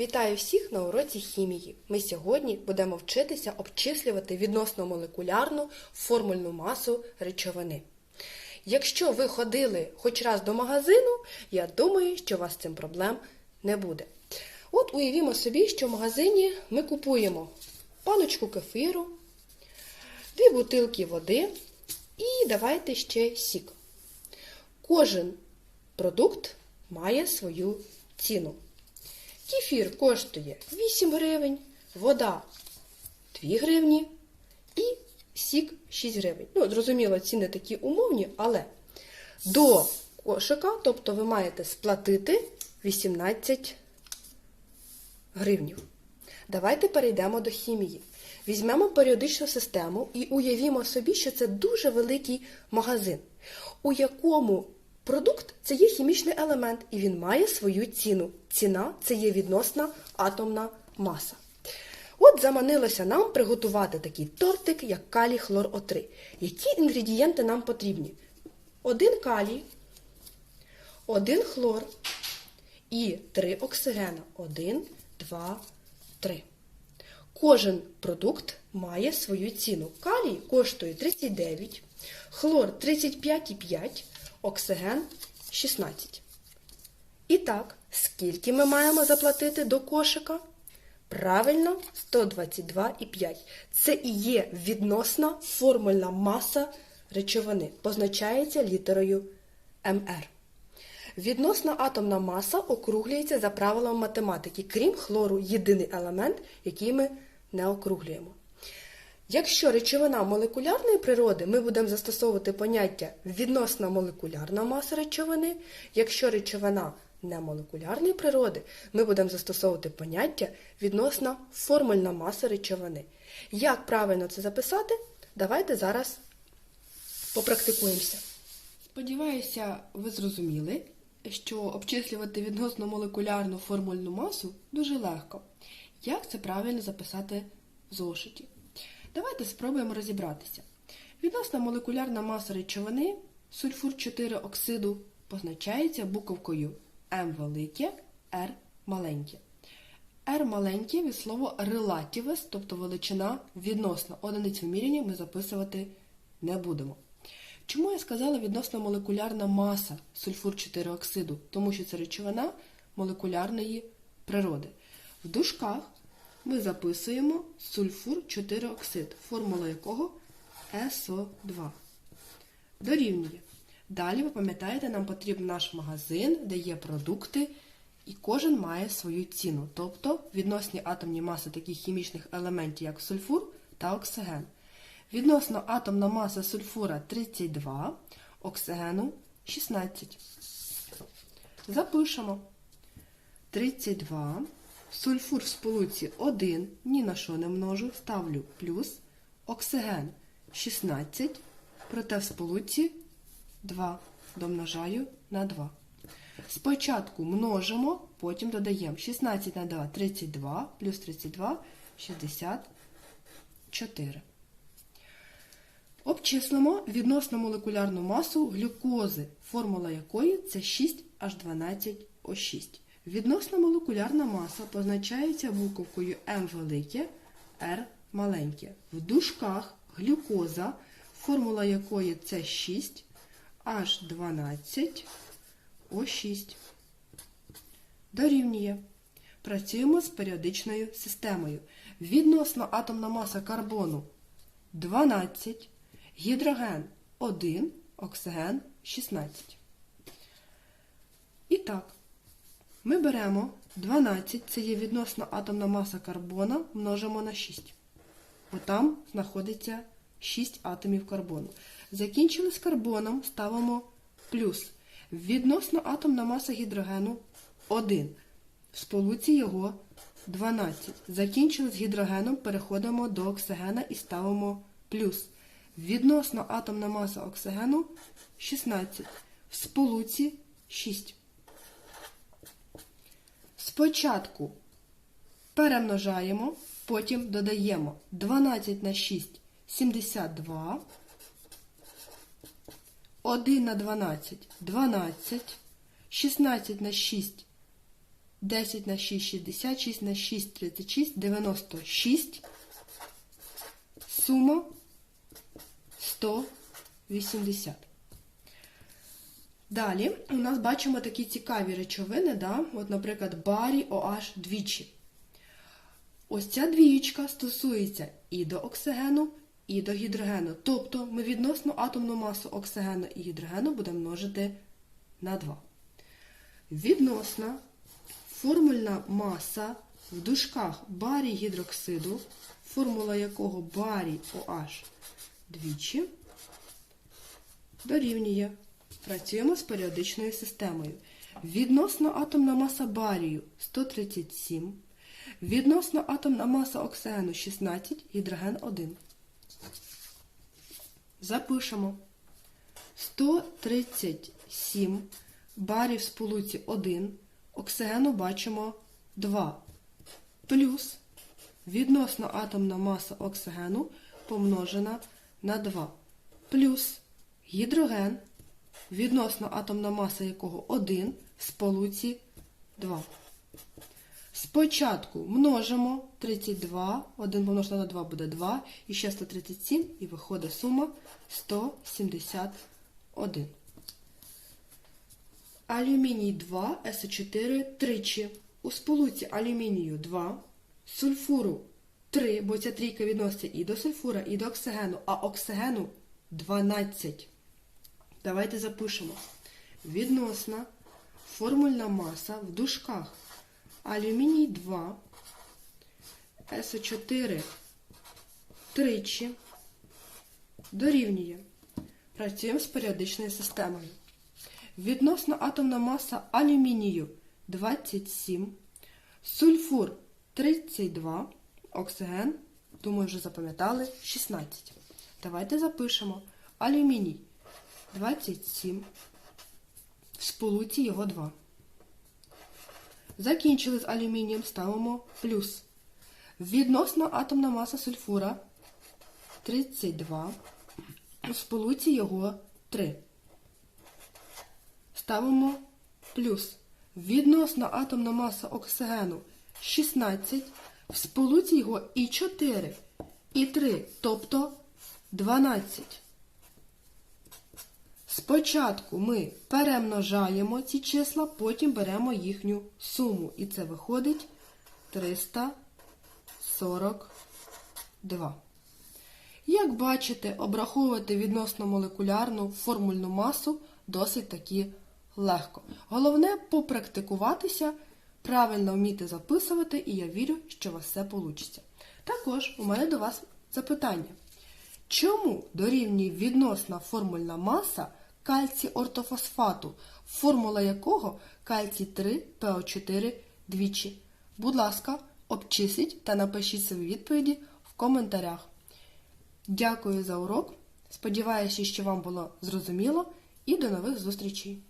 Вітаю всіх на уроці хімії. Ми сьогодні будемо вчитися обчислювати відносно молекулярну формульну масу речовини. Якщо ви ходили хоч раз до магазину, я думаю, що у вас цим проблем не буде. От уявімо собі, що в магазині ми купуємо паличку кефіру, дві бутилки води і давайте ще сік. Кожен продукт має свою ціну. Кефір коштує 8 гривень, вода 2 гривні і сік 6 гривень. Ну, зрозуміло, ціни такі умовні, але до кошика, тобто ви маєте сплатити 18 гривнів. Давайте перейдемо до хімії. Візьмемо періодичну систему і уявімо собі, що це дуже великий магазин, у якому продукт це є хімічний елемент, і він має свою ціну. Ціна це є відносна атомна маса. От заманилося нам приготувати такий тортик, як калій хлор О3. Які інгредієнти нам потрібні? Один калій, один хлор і три оксигена. Один, два, три. Кожен продукт має свою ціну. Калій коштує 39, хлор 35,5, оксиген 16. І так, скільки ми маємо заплатити до кошика? Правильно, 122,5. Це і є відносна формульна маса речовини, позначається літерою МР. Відносна атомна маса округлюється за правилом математики, крім хлору, єдиний елемент, який ми не округлюємо. Якщо речовина молекулярної природи, ми будемо застосовувати поняття відносна молекулярна маса речовини. Якщо речовина немолекулярної природи, ми будемо застосовувати поняття відносна формульна маса речовини. Як правильно це записати? Давайте зараз попрактикуємося. Сподіваюся, ви зрозуміли, що обчислювати відносно молекулярну формульну масу дуже легко. Як це правильно записати в зошиті? Давайте спробуємо розібратися. Відносна молекулярна маса речовини сульфур 4 оксиду позначається буковкою М велике, R маленьке. R маленьке від слова relatives, тобто величина відносна. Одиниць виміряння ми записувати не будемо. Чому я сказала відносно молекулярна маса сульфур 4 оксиду? Тому що це речовина молекулярної природи. В дужках ми записуємо сульфур 4 оксид, формула якого СО2. Дорівнює. Далі, ви пам'ятаєте, нам потрібен наш магазин, де є продукти, і кожен має свою ціну, тобто відносні атомні маси таких хімічних елементів, як сульфур та оксиген. Відносно атомна маса сульфура 32, оксигену 16. Запишемо 32. Сульфур в сполуці 1, ні на що не множу, ставлю плюс. Оксиген 16, проте в сполуці 2 домножаю на 2. Спочатку множимо, потім додаємо 16 на 2 32, плюс 32 64. Обчислимо відносно молекулярну масу глюкози, формула якої це 6H12O6. Відносна молекулярна маса позначається буковкою М велике, R маленьке. В дужках глюкоза, формула якої це 6 H12O6. Дорівнює. Працюємо з періодичною системою. Відносна атомна маса карбону 12, гідроген 1, оксиген 16. І так, ми беремо 12, це є відносна атомна маса карбона, множимо на 6. Бо там знаходиться 6 атомів карбону. Закінчили з карбоном, ставимо плюс. Відносна атомна маса гідрогену 1. В сполуці його 12. Закінчили з гідрогеном, переходимо до оксигена і ставимо плюс. Відносна атомна маса оксигену 16. В сполуці 6. Спочатку перемножаємо, потім додаємо 12 на 6 72, 1 на 12 12, 16 на 6 10 на 6 60, 6 на 6 36, 96. Сума 180. Далі у нас бачимо такі цікаві речовини, да? От, наприклад, барій OH двічі. Ось ця двієчка стосується і до оксигену, і до гідрогену. Тобто ми відносно атомну масу оксигену і гідрогену будемо множити на 2. Відносна формульна маса в дужках барій гідроксиду, формула якого барій OH двічі, дорівнює. Працюємо з періодичною системою. Відносно атомна маса барію 137, відносно атомна маса оксигену 16, гідроген 1. Запишемо 137 барів сполуці 1, оксигену бачимо 2. Плюс відносно атомна маса оксигену помножена на 2. Плюс гідроген, відносно атомна маса якого 1, в сполуці 2. Спочатку множимо 32, 1 помножити на 2 буде 2, і ще 137, і виходить сума 171. Алюміній 2, СО4 тричі. У сполуці алюмінію 2, сульфуру 3, бо ця трійка відноситься і до сульфура, і до оксигену, а оксигену 12. Давайте запишемо. Відносна формульна маса в дужках алюміній 2, СО4 тричі дорівнює. Працюємо з періодичною системою. Відносно атомна маса алюмінію 27, сульфур 32, оксиген, думаю, вже запам'ятали, 16. Давайте запишемо алюміній 27, в сполуці його 2. Закінчили з алюмінієм, ставимо плюс. Відносно атомна маса сульфура 32, у сполуці його 3. Ставимо плюс. Відносно атомна маса оксигену 16, в сполуці його і 4, і 3, тобто 12. Спочатку ми перемножаємо ці числа, потім беремо їхню суму. І це виходить 342. Як бачите, обраховувати відносно молекулярну формульну масу досить таки легко. Головне попрактикуватися, правильно вміти записувати, і я вірю, що у вас все вийде. Також у мене до вас запитання. Чому дорівнює відносна формульна маса кальцій ортофосфату, формула якого кальцій 3 ПО4 двічі? Будь ласка, обчисліть та напишіть свої відповіді в коментарях. Дякую за урок. Сподіваюся, що вам було зрозуміло і до нових зустрічей!